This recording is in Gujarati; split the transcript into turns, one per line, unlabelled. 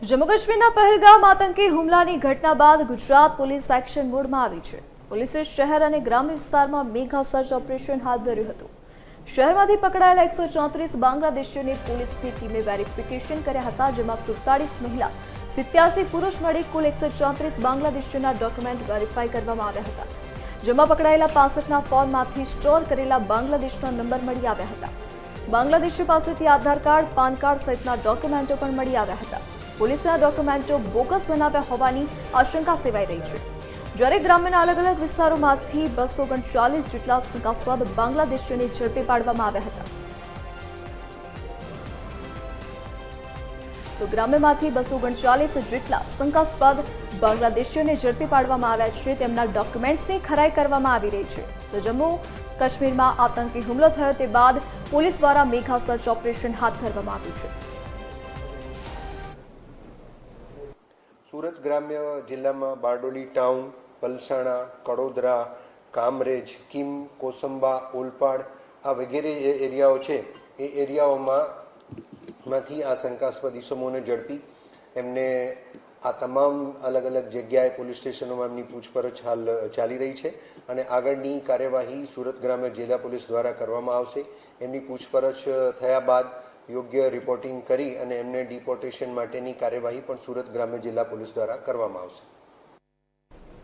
જમ્મુ કાશ્મીરના પહેલગામ આતંકી હુમલાની ઘટના બાદ ગુજરાત પોલીસ એક્શન મોડમાં આવી છે. પોલીસે શહેર અને ગ્રામ્ય વિસ્તારમાં મેઘા સર્ચ ઓપરેશન હાથ ધર્યું હતું. શહેરમાંથી પકડાયેલા એકસો ચોત્રીસ બાંગ્લાદેશીઓની પોલીસની ટીમે વેરિફિકેશન કર્યા હતા, જેમાં સુડતાલીસ મહિલા, સિત્યાસી પુરુષ મળી કુલ એકસો ચોત્રીસ બાંગ્લાદેશીઓના ડોક્યુમેન્ટ વેરીફાઈ કરવામાં આવ્યા હતા. જેમાં પકડાયેલા પાસઠના ફોર્મમાંથી સ્ટોર કરેલા બાંગ્લાદેશના નંબર મળી આવ્યા હતા. બાંગ્લાદેશીઓ પાસેથી આધાર કાર્ડ, પાન કાર્ડ સહિતના ડોક્યુમેન્ટો પણ મળી આવ્યા હતા. પોલીસે આ ડોક્યુમેન્ટો બોગસ બનાવ્યા હોવાની આશંકા સેવાઈ રહી છે. જ્યારે ગ્રામ્યના અલગ અલગ વિસ્તારોમાંથી બસો ઓગણચાલીસ જેટલા શંકાસ્પદ બાંગ્લાદેશીઓને ઝડપી પાડવામાં આવ્યા હતા. તો ગ્રામ્યમાંથી બસો ઓગણચાલીસ જેટલા શંકાસ્પદ બાંગ્લાદેશીઓને ઝડપી પાડવામાં આવ્યા છે. તેમના ડોક્યુમેન્ટ્સની ખરાઈ કરવામાં આવી રહી છે. તો જમ્મુ કાશ્મીરમાં આતંકી હુમલો થયો તે બાદ પોલીસ દ્વારા મેઘા સર્ચ ઓપરેશન હાથ ધરવામાં આવ્યું છે.
સુરત ગ્રામ્ય જિલ્લામાં બારડોલી ટાઉન પલસાણા કડોદરા, કામરેજ, કિમ, કોસંબા, ઓલપાડ આ વગેરે એ એરિયાઓ છે. એ એરિયાઓમાં માંથી આ શંકાસ્પદ ઇસમોને ઝડપી એમને આ તમામ અલગ અલગ જગ્યાએ પોલીસ સ્ટેશનોમાં એમની પૂછપરછ હાલ ચાલી રહી છે અને આગળની કાર્યવાહી સુરત ગ્રામ્ય જિલ્લા પોલીસ દ્વારા કરવામાં આવશે. એમની પૂછપરછ થયા બાદ યોગ્ય રિપોર્ટિંગ કરી અને એમને ડિપોર્ટેશન માટેની કાર્યવાહી પણ સુરત ગ્રામ્ય જિલ્લા પોલીસ દ્વારા કરવામાં આવશે.